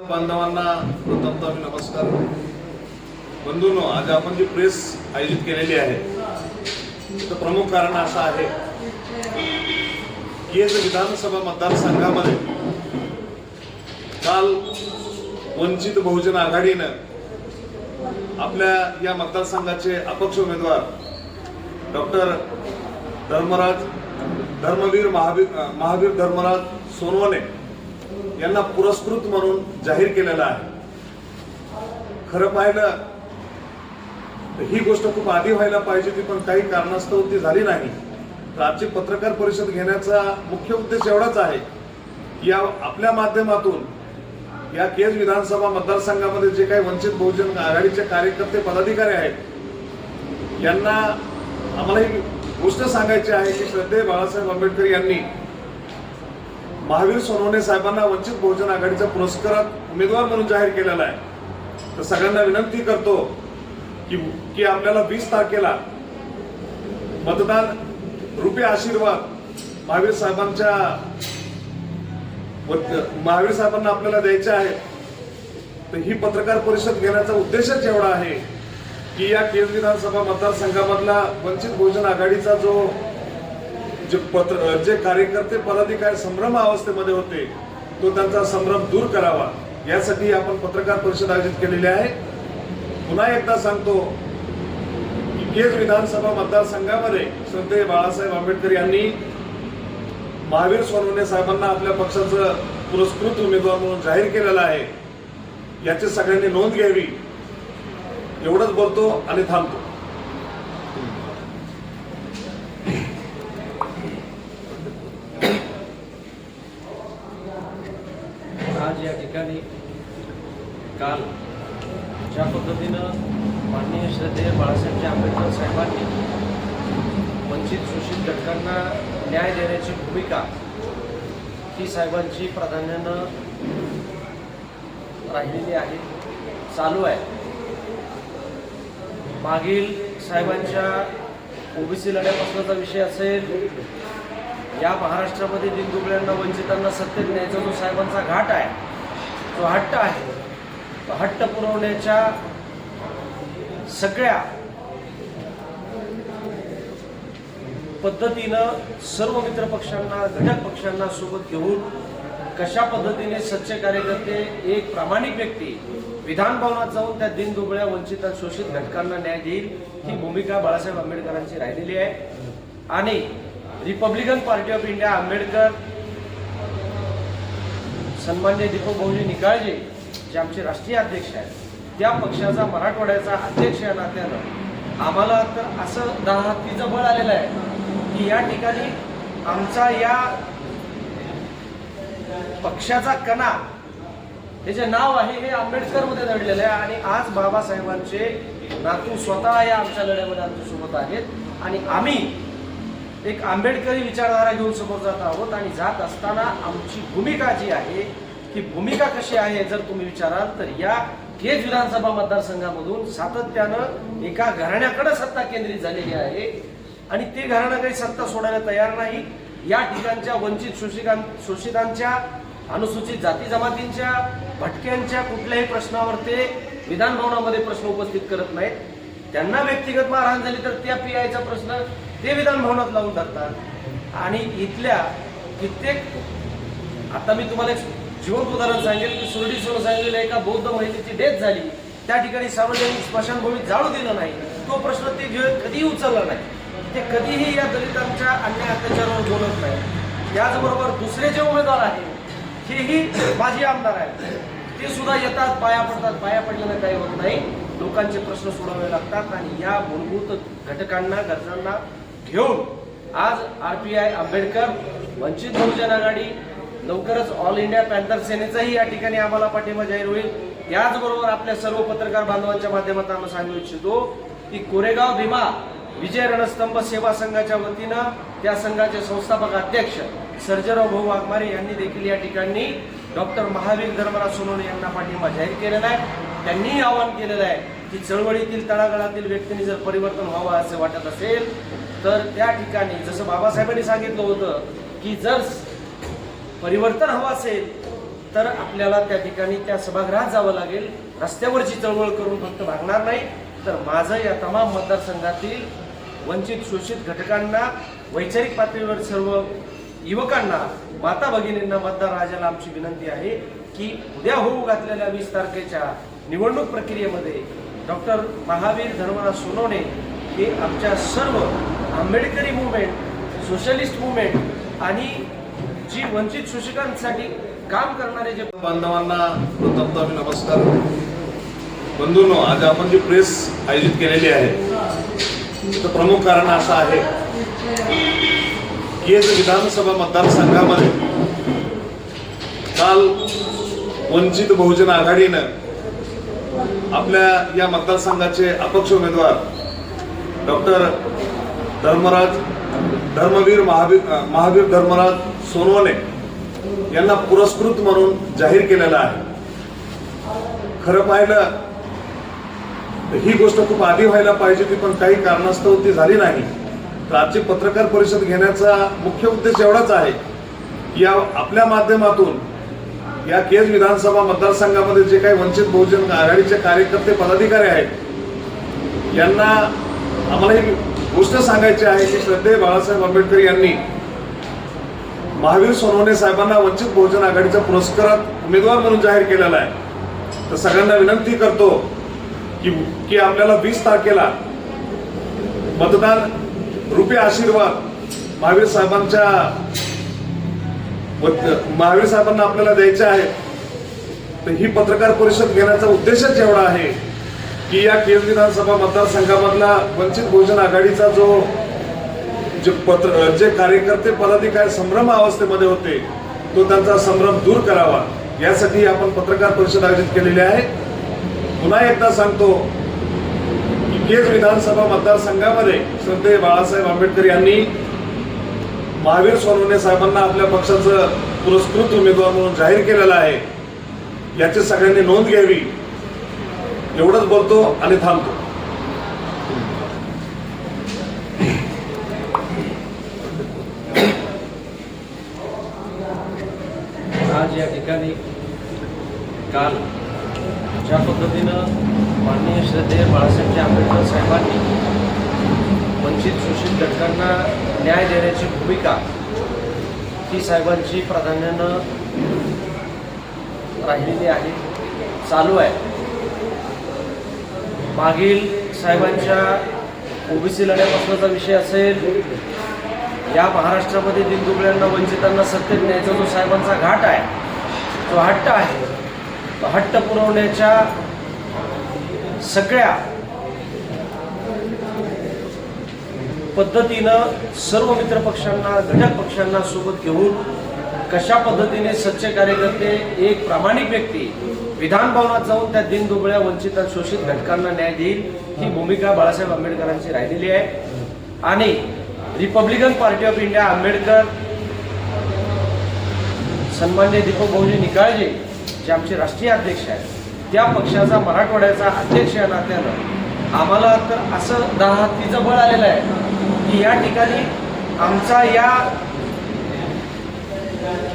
बांधवांना प्रथमतः मी नमस्कार. बंधूंनो आज आपण जी प्रेस आयोजित केलेली आहे तर प्रमुख कारण असं आहे की विधानसभा मतदारसंघामध्ये काल वंचित बहुजन आघाडीनं आपल्या या मतदारसंघाचे अपक्ष उमेदवार डॉक्टर धर्मराज धर्मवीर महावीर महावीर धर्मराज सोनवणे यांना पुरस्कृत म्हणून जाहीर केलेला आहे. खरं पाहिलं ही गोष्ट खूप आधी व्हायला पाहिजे ती पण काही कारणास्तव ती झाली नाही. तर आजची पत्रकार परिषद घेण्याचा मुख्य उद्देश एवढाच आहे की या आपल्या माध्यमातून या केज विधानसभा मतदारसंघामध्ये जे काही वंचित बहुजन आघाडीचे कार्यकर्ते पदाधिकारी आहेत यांना आम्हाला ही गोष्ट सांगायची आहे की श्रद्धेय बाळासाहेब आंबेडकर यांनी महावीर सोनवणे साहेबांना वंचित बहुजन आघाडीचा पुरस्कारात उमेदवार म्हणून जाहीर केलेला आहे. तर सगळ्यांना विनंती करतो की की आपल्याला वीस तारखेला मतदान रुपये आशीर्वाद महावीर साहेबांच्या महावीर साहेबांना आपल्याला द्यायचे आहे तर ही पत्रकार परिषद घेण्याचा उद्देशच एवढा आहे की या केज विधानसभा मतदारसंघामधला वंचित बहुजन आघाडीचा जो जे पत्र जे कार्यकर्ते पदाधिकारी संभ्रम अवस्थेमध्ये होते तो त्यांचा संभ्रम दूर करावा. यासाठी आपण पत्रकार परिषद आयोजित केलेली आहे. पुन्हा एकदा सांगतो केज विधानसभा मतदारसंघामध्ये श्रद्धेय बाळासाहेब आंबेडकर यांनी महावीर सोनवणे साहेबांना आपल्या पक्षाचं पुरस्कृत उमेदवार म्हणून जाहीर केलेलं आहे. याची सगळ्यांनी नोंद घ्यावी. एवढंच बोलतो आणि थांबतो. आज या ठिकाणी काल ज्या पद्धतीनं माननीय श्रद्धेय बाळासाहेब आंबेडकर साहेबांनी वंचित शोषित घटकांना न्याय देण्याची भूमिका ही साहेबांची प्राधान्यानं राहिलेली आहे चालू आहे. मागील साहेबांच्या ओबीसी लढ्यापासूनचा विषय असेल या महाराष्ट्रामध्ये दिनदुबळ्यांना वंचितांना सत्तेत न्यायचा जो साहेबांचा घाट आहे जो हट्ट आहे तो हट्ट पुरवण्याच्या सगळ्या पद्धतीनं सर्व मित्र पक्षांना घटक पक्षांना सोबत घेऊन कशा पद्धतीने सच्चे कार्यकर्ते एक प्रामाणिक व्यक्ती विधान भवनात जाऊन त्या दिनदुबळ्या वंचित शोषित घटकांना न्याय देईल ही भूमिका बाळासाहेब आंबेडकरांची राहिलेली आहे. आणि Republican Party of India Ambedkar सन्मान्य दीपक भाऊजी निकाळजे जे आमचे राष्ट्रीय अध्यक्ष आहेत त्या पक्षाचा मराठवाड्याचा अध्यक्ष या नात्यानं आम्हाला तर असं दहा हत्तीचं बळ आलेलं आहे की या ठिकाणी आमचा या पक्षाचा कणा हे जे नाव आहे हे आंबेडकरमध्ये दडलेलं आहे आणि आज बाबासाहेबांचे नातू स्वतः या आमच्या लढ्यामध्ये आमच्यासोबत आहेत आणि आम्ही एक आंबेडकरी विचारधारा घेऊन समोर जात आहोत आणि जात असताना आमची भूमिका जी आहे ती भूमिका कशी आहे जर तुम्ही विचाराल तर या केज विधानसभा मतदारसंघामधून सातत्यानं एका घराण्याकडे सत्ता केंद्रित झालेली आहे आणि ते घराणं काही सत्ता सोडायला तयार नाही. या ठिकाणच्या वंचित शोषिकां शोषितांच्या अनुसूचित जाती जमातींच्या भटक्यांच्या कुठल्याही प्रश्नावर ते विधान भवनामध्ये प्रश्न उपस्थित करत नाहीत. त्यांना व्यक्तिगत मारहाण झाली तर त्या पी आयचा प्रश्न ते विधान भवनात लावून टाकतात. आणि इथल्या कित्येक आता मी तुम्हाला एक जिवंत उदाहरण सांगेल. की सुरडी सुरू सांगलेलं एका बौद्ध महिलेची डेथ झाली. त्या ठिकाणी सार्वजनिक स्मशानभूमी जाळू दिलं नाही. तो प्रश्न ते कधीही उचलला नाही. ते कधीही या दलितांच्या अन्य अत्याचारावर बोलत नाही. याचबरोबर दुसरे जे उमेदवार आहेत हेही माजी आमदार आहेत. ते सुद्धा येतात पाया पडतात. पाया पडल्यानं काही होत नाही. लोकांचे प्रश्न सोडवावे लागतात आणि या मूलभूत घटकांना गरजांना घेऊन आज R P I Ambedkar Vanchit Bahujan Aghadi लवकरच ऑल इंडिया पॅन्थर सेनेचाही या ठिकाणी आम्हाला पाठिंबा जाहीर होईल. त्याचबरोबर आपल्या सर्व पत्रकार बांधवांच्या माध्यमातून आम्ही सांगू इच्छितो की कोरेगाव भीमा विजय रणस्तंभ सेवा संघाच्या वतीनं त्या संघाचे संस्थापक अध्यक्ष सर्जराव भाऊ वाघमारे यांनी देखील या ठिकाणी डॉक्टर महावीर धर्मराज सोनवणे यांना पाठिंबा जाहीर केलेला आहे. त्यांनीही आवाहन केलेलं आहे की चळवळीतील तळागाळातील व्यक्तींनी जर परिवर्तन व्हावं असे वाटत असेल तर त्या ठिकाणी जसं बाबासाहेबांनी सांगितलं होतं की जर परिवर्तन हवं असेल तर आपल्याला त्या ठिकाणी त्या सभागृहात जावं लागेल. रस्त्यावरची चळवळ करून फक्त भागणार नाही. तर माझं या तमाम मतदारसंघातील वंचित शोषित घटकांना वैचारिक पातळीवर सर्व युवकांना माता भगिनींना मतदार राजाला आमची विनंती आहे की उद्या होऊ घातलेल्या वीस तारखेच्या निवडणूक प्रक्रियेमध्ये डॉक्टर महावीर धर्मराज सोनवणे हे आमच्या सर्व आंबेडकरी मुवमेंट सोशलिस्ट मुवमेंट आणि जी वंचित शोषकांसाठी काम करणारे जे बांधवांना प्रथमतः नमस्कार. बंधूंनो आज आपण जी प्रेस आयोजित केलेली आहे त्याचं प्रमुख कारण असं आहे की विधानसभा मतदारसंघामध्ये काल वंचित बहुजन आघाडीनं आपल्या या मतदारसंघाचे अपक्ष उमेदवार डॉक्टर धर्मराज धर्मवीर महावीर महावीर धर्मराज सोनवणे यांना पुरस्कृत म्हणून जाहीर केलेला आहे. खरं पाहिलं ही गोष्ट खूप आधी व्हायला पाहिजे होती पण काही कारणास्तव ती झाली नाही. तर आजची पत्रकार परिषद घेण्याचा मुख्य उद्देश एवढाच आहे की या आपल्या माध्यमातून या केज विधानसभा मतदारसंघामध्ये जे काही वंचित बहुजन आघाडीचे कार्यकर्ते पदाधिकारी आहेत यांना आम्हाला गोष्ट सांगायची आहे की श्रद्धेय बाळासाहेब आंबेडकर यांनी महावीर सोनवणे साहेबांना वंचित बहुजन आघाडीच्या पुरस्कारात उमेदवार म्हणून जाहीर केलेला आहे. तर सगळ्यांना विनंती करतो की की आपल्याला वीस तारखेला मतदान रुपये आशीर्वाद महावीर साहेबांच्या महावीर साहेबांना आपल्याला द्यायचे आहे तर ही पत्रकार परिषद घेण्याचा उद्देशच एवढा आहे. की या केज विधानसभा मतदारसंघामधला वंचित बहुजन आघाडीचा जो जे पत्र जे कार्यकर्ते पदाधिकारी संभ्रम अवस्थेमध्ये होते तो त्यांचा संभ्रम दूर करावा यासाठी आपण पत्रकार परिषद आयोजित केलेली आहे. पुन्हा एकदा सांगतो की केज विधानसभा मतदारसंघामध्ये श्रद्धेय बाळासाहेब आंबेडकर यांनी महावीर सोनवणे साहेबांना आपल्या पक्षाचं पुरस्कृत उमेदवार म्हणून जाहीर केलेलं आहे. याची सगळ्यांनी नोंद घ्यावी. एवढंच बोलतो आणि थांबतो. आज या ठिकाणी काल ज्या पद्धतीनं माननीय श्रद्धेय बाळासाहेब आंबेडकर साहेबांनी वंचित शोषित घटकांना न्याय देण्याची भूमिका ही साहेबांची प्राधान्यानं राहिलेली आहे चालू आहे. मागील साहेबांच्या ओबीसी लढ्यापासूनचा विषय असेल या महाराष्ट्रामध्ये दिनदुबळ्यांना वंचितांना सत्तेत न्यायचा जो साहेबांचा घाट आहे जो हट्ट आहे तो हट्ट पुरवण्याच्या सगळ्या पद्धतीनं सर्व मित्र पक्षांना घटक पक्षांना सोबत घेऊन कशा पद्धतीने सच्चे कार्यकर्ते एक प्रामाणिक व्यक्ती विधान भवनात जाऊन त्या दिनदुबळ्या वंचित आणि शोषित घटकांना न्याय देईल ही भूमिका बाळासाहेब आंबेडकरांची राहिलेली आहे. आणि Republican Party of India Ambedkar सन्मान्य दीपक भाऊजी निकाळजे जे आमचे राष्ट्रीय अध्यक्ष आहेत त्या पक्षाचा मराठवाड्याचा अध्यक्ष या नात्यानं आम्हाला तर असं दहा हत्तीचं बळ आलेलं आहे की या ठिकाणी आमचा या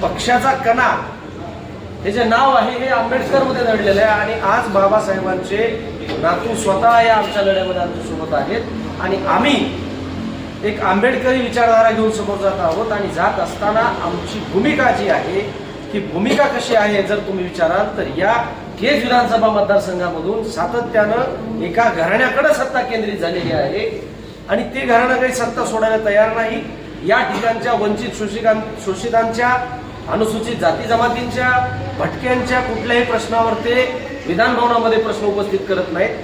पक्षाचा कणा हे जे नाव आहे हे आंबेडकरमध्ये दडलेलं आहे आणि आज बाबासाहेबांचे नातू स्वतः या आमच्या लढ्यामध्ये आमच्यासोबत आहेत. आणि आम्ही एक आंबेडकरी विचारधारा घेऊन समोर जात आहोत आणि जात असताना आमची भूमिका जी आहे ती भूमिका कशी आहे जर तुम्ही विचाराल तर या केज विधानसभा मतदारसंघामधून सातत्यानं एका घराण्याकडे सत्ता केंद्रित झालेली आहे. आणि ते घराणं काही सत्ता सोडायला तयार नाही. या ठिकाणच्या वंचित शोषिकां शोषितांच्या अनुसूचित जाती जमातींच्या भटक्यांच्या कुठल्याही प्रश्नावर ते विधान भवनामध्ये प्रश्न उपस्थित करत नाहीत.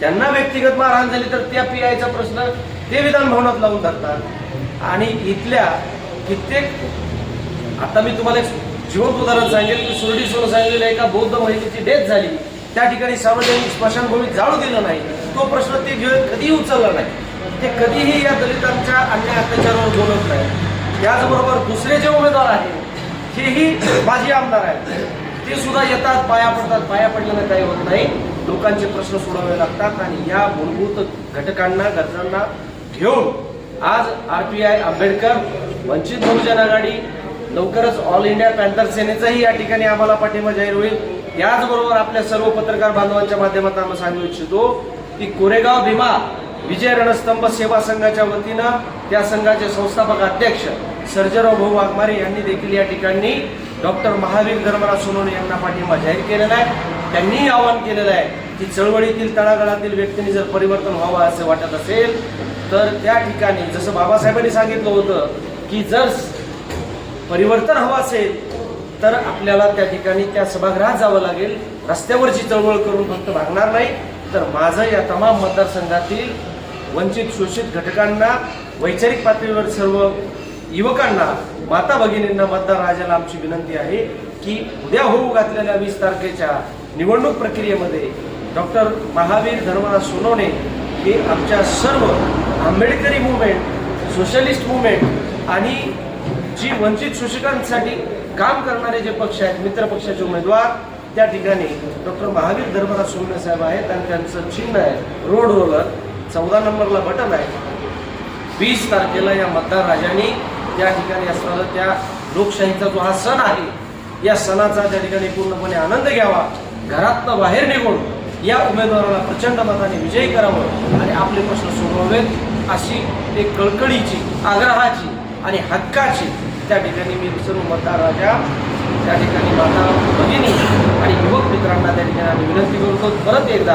त्यांना व्यक्तिगत मारहाण झाली तर त्या पी आयचा प्रश्न ते विधान भवनात लावून धरतात. आणि इथल्या कित्येक आता मी तुम्हाला एक जिवंत उदाहरण सांगेल की सुरडी सोनं सांगितलेल्या एका बौद्ध महिलेची डेथ झाली. त्या ठिकाणी सार्वजनिक स्मशानभूमीत जाळू दिलं नाही. तो प्रश्न ते घेऊन कधीही उचलला नाही. ते कधीही या दलितांच्या अन्याय अत्याचारावर बोलत नाही. त्याचबरोबर दुसरे जे उमेदवार आहेत हेही माजी आमदार आहेत. ते सुद्धा येतात पाया पडतात. पाया पडल्यानं काही होत नाही. लोकांचे प्रश्न सोडावे लागतात आणि या मूलभूत घटकांना गरजांना घेऊन आज R P I Ambedkar Vanchit Bahujan Aghadi लवकरच ऑल इंडिया पॅन्थर सेनेचाही या ठिकाणी आम्हाला पाठिंबा जाहीर होईल. याचबरोबर आपल्या सर्व पत्रकार बांधवांच्या माध्यमातून आम्ही सांगू इच्छितो की कोरेगाव भीमा विजय रणस्तंभ सेवा संघाच्या वतीनं त्या संघाचे संस्थापक अध्यक्ष सर्जराव भाऊ वाघमारे यांनी देखील या ठिकाणी डॉक्टर महावीर धर्मराज सोनवणे यांना पाठिंबा जाहीर केलेला आहे. त्यांनीही आवाहन केलेलं आहे की चळवळीतील तळागाळातील व्यक्तींनी जर परिवर्तन व्हावं असं वाटत असेल तर त्या ठिकाणी जसं बाबासाहेबांनी सांगितलं होतं की जर परिवर्तन हवं असेल तर आपल्याला त्या ठिकाणी त्या सभागृहात जावं लागेल. रस्त्यावरची चळवळ करून फक्त भागणार नाही तर माझं या तमाम मतदारसंघातील वंचित शोषित घटकांना वैचारिक पातळीवर सर्व युवकांना माता भगिनींना मतदार राजाला आमची विनंती आहे की उद्या होऊ घातलेल्या वीस तारखेच्या निवडणूक प्रक्रियेमध्ये डॉक्टर महावीर धर्मराज सोनवणे हे आमच्या सर्व आंबेडकरी मुवमेंट सोशलिस्ट मुवमेंट आणि जी वंचित शोषितांसाठी काम करणारे जे पक्ष आहेत मित्र पक्षाचे उमेदवार त्या ठिकाणी डॉक्टर महावीर धर्मराज सोनवणे साहेब आहेत आणि त्यांचं चिन्ह आहे रोड रोलर. चौदा नंबरला बटन आहे. वीस तारखेला या मतदार राजांनी त्या ठिकाणी असणारा त्या लोकशाहीचा जो हा सण आहे या सणाचा त्या ठिकाणी पूर्णपणे आनंद घ्यावा. घरातनं बाहेर निघून या उमेदवाराला प्रचंड मताने विजयी करावं आणि आपले प्रश्न सोडवावेत अशी एक कळकळीची आग्रहाची आणि हक्काची त्या ठिकाणी मी सर्व मतदार राजा त्या ठिकाणी माता भगिनी युवक मित्रांना त्या ठिकाणी आम्ही विनंती करतो परत एकदा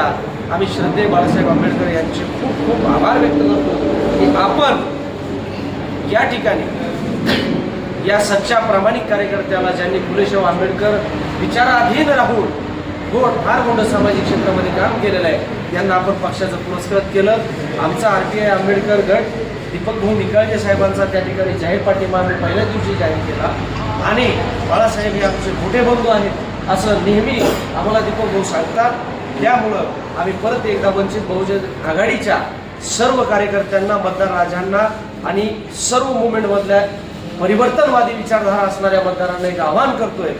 आम्ही श्रद्धे बाळासाहेब आंबेडकर यांचे खूप खूप आभार व्यक्त करतो की आपण या ठिकाणी या सच्च्या प्रामाणिक कार्यकर्त्याला ज्यांनी फुलेशाह आंबेडकर विचाराधीन राहून गोड फार मोठं सामाजिक क्षेत्रामध्ये काम केलेलं आहे यांना आपण पक्षाचं पुरस्कृत केलं. आमचा आर टी आय आंबेडकर गट दीपक भाऊ निकाळजे साहेबांचा त्या ठिकाणी जाहीर पाठिंबा आम्ही पहिल्या दिवशी जाहीर केला. आणि बाळासाहेब हे आमचे मोठे बंधू आहेत. असं नेहमी आम्हाला दीपक भाऊ सांगतात. त्यामुळं आम्ही परत एकदा वंचित बहुजन आघाडीच्या सर्व कार्यकर्त्यांना मतदार राजांना आणि सर्व मुवमेंटमधल्या परिवर्तनवादी विचारधारा असणाऱ्या मतदारांना एक आवाहन करतोय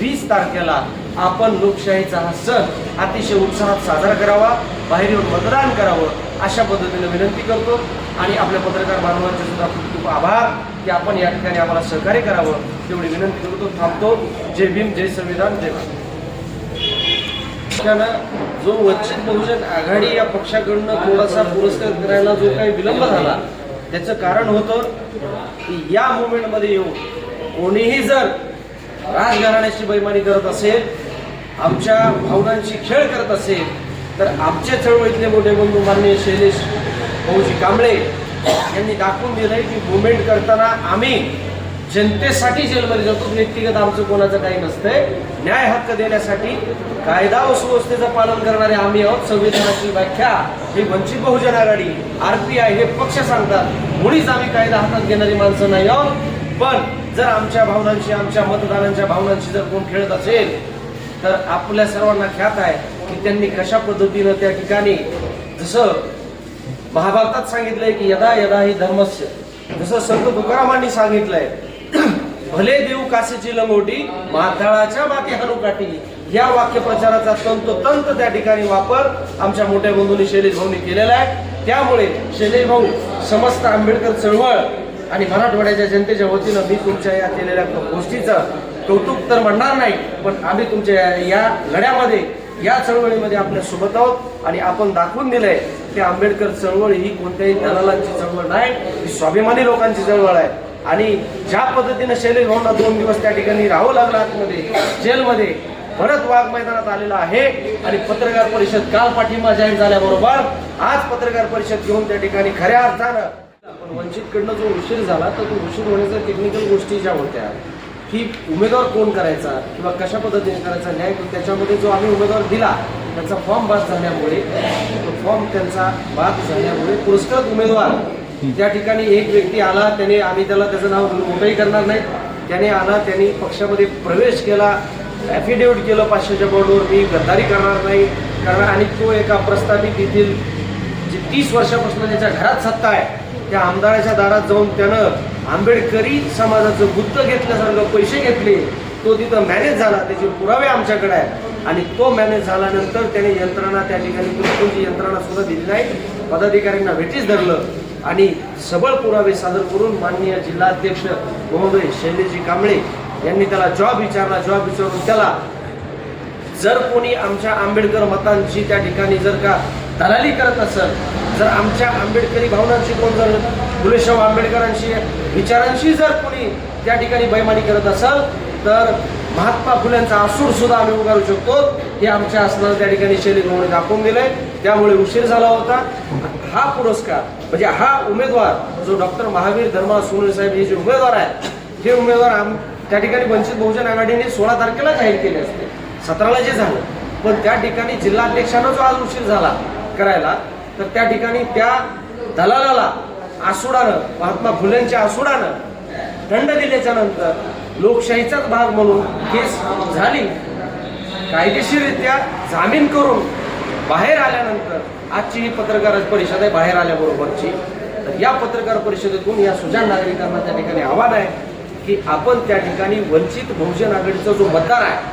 वीस तारखेला आपण लोकशाहीचा हा सण अतिशय उत्साहात साजरा करावा बाहेर येऊन मतदान करावं अशा पद्धतीने विनंती करतो. आणि आपल्या पत्रकार बांधवांचे सुद्धा खूप आभार की आपण या ठिकाणी आम्हाला सहकार्य करावं तेवढी विनंती करतो थांबतो. जय भीम जय संविधान जय भारत. जो वंचित बहुजन आघाडी या पक्षाकडनं थोडासा पुरस्कार करायला जो काही विलंब झाला त्याचं कारण होतं की या मुवमेंटमध्ये येऊन कोणीही जर राजघराण्याची बैमानी करत असेल आमच्या भावनांची खेळ करत असेल तर आमच्या चळवळीतले मोठे बंधू माननीय शैलेश भाऊजी कांबळे यांनी दाखवून दिलंय की मुवमेंट करताना आम्ही जनतेसाठी जेलमध्ये जातो. व्यक्तिगत आमचं कोणाचं काही नसतंय. न्याय हक्क देण्यासाठी कायदा व सुव्यवस्थेचं पालन करणारे आम्ही आहोत. संविधानाची व्याख्या ही Vanchit Bahujan Aghadi R P I हे पक्ष सांगतात. मुळीच आम्ही कायदा हातात घेणारी माणसं नाही आहोत. पण जर आमच्या भावनांशी आमच्या मतदारांच्या भावनांशी जर कोण खेळत असेल तर आपल्या सर्वांना ख्यात आहे की त्यांनी कशा पद्धतीनं त्या ठिकाणी जसं महाभारतात सांगितलंय की यदा यदा ही धर्मस्य जसं संत तुकारामांनी सांगितलंय भले देऊ कासेची लंगोटी माथाळाच्या माती हनुकाठी या वाक्यप्रचाराचा तंतोतंत त्या ठिकाणी वापर आमच्या मोठ्या बंधूंनी शैलेश भाऊनी केलेला आहे. त्यामुळे शैलेश भाऊ समस्त आंबेडकर चळवळ आणि मराठवाड्याच्या जनतेच्या वतीनं मी तुमच्या या केलेल्या गोष्टीचं कौतुक तर म्हणणार नाही पण आम्ही तुमच्या या- या लढ्यामध्ये या चळवळीमध्ये आपल्यासोबत आहोत आणि आपण दाखवून दिलंय की आंबेडकर चळवळ ही कोणत्याही दलालांची चळवळ नाही ही स्वाभिमानी लोकांची चळवळ आहे. आणि ज्या पद्धतीनं शैलेश भाऊंना दोन दिवस त्या ठिकाणी राहावं लागलं आतमध्ये जेलमध्ये परत वाघ मैदानात आलेला आहे आणि पत्रकार परिषद काल पाठिंबा जाहीर झाल्याबरोबर आज पत्रकार परिषद घेऊन त्या ठिकाणी खऱ्या अर्थानं पण वंचितकडनं जो उशीर झाला तर तो उशीर होण्याच्या टेक्निकल गोष्टी ज्या होत्या की उमेदवार कोण करायचा किंवा कशा पद्धतीने करायचा न्याय त्याच्यामध्ये जो आम्ही उमेदवार दिला त्याचा फॉर्म बाद झाल्यामुळे तो फॉर्म त्यांचा बाद झाल्यामुळे पुरस्कृत उमेदवार त्या ठिकाणी एक व्यक्ती आला त्याने आम्ही त्याला त्याचं नाव मोठंही करणार नाही. त्याने आला त्यांनी पक्षामध्ये प्रवेश केला ॲफिडेव्हिट केलं पाचशेच्या बोर्डवर मी गद्दारी करणार नाही. कारण आणि तो एका प्रस्तावित येथील जे तीस वर्षापासून त्याच्या घरात सत्ता आहे त्या आमदाराच्या दारात जाऊन त्यानं आंबेडकरी समाजाचं गुत्त घेतल्यासारखं पैसे घेतले तो तिथं मॅनेज झाला त्याचे पुरावे आमच्याकडे आहेत. आणि तो मॅनेज झाल्यानंतर त्याने यंत्रणा त्या ठिकाणी कोणती यंत्रणा सुद्धा दिली नाही. पदाधिकाऱ्यांना भेटीच धरलं आणि सबळ पुरावे सादर करून माननीय जिल्हाध्यक्ष महोदय शैलेजी कांबळे यांनी त्याला जॉब विचारला. जॉब विचारून त्याला जर कोणी आमच्या आंबेडकर मतांची त्या ठिकाणी जर का दलाली करत असेल जर आमच्या आंबेडकरी भावनांशी कोण जर फुलेशाह आंबेडकरांशी विचारांशी जर कोणी त्या ठिकाणी बैमानी करत असेल तर महात्मा फुल्यांचा असूर सुद्धा आम्ही उभारू शकतो. हे आमच्या असणार त्या ठिकाणी शैली म्हणून दाखवून दिलंय. त्यामुळे उशीर झाला होता. हा पुरस्कार म्हणजे हा उमेदवार जो डॉक्टर महावीर धर्मा सोनवणे साहेब हे जे उमेदवार आहेत हे उमेदवार आम त्या ठिकाणी वंचित बहुजन आघाडीने सोळा तारखेला जाहीर केले असते. सतराला जे झालं. पण त्या ठिकाणी जिल्हाध्यक्षानं जो आज उशीर झाला करायला तर त्या ठिकाणी त्या दलालाला आसुडानं महात्मा फुलेंच्या आसुडानं दंड दिल्याच्या नंतर लोकशाहीचाच भाग म्हणून केस झाली. कायदेशीररित्या जामीन करून बाहेर आल्यानंतर आजची ही पत्रकार परिषद आहे बाहेर आल्याबरोबरची. तर या पत्रकार परिषदेतून या सुजाण नागरिकांना त्या ठिकाणी आव्हान आहे की आपण त्या ठिकाणी वंचित बहुजन आघाडीचा जो मतदार आहे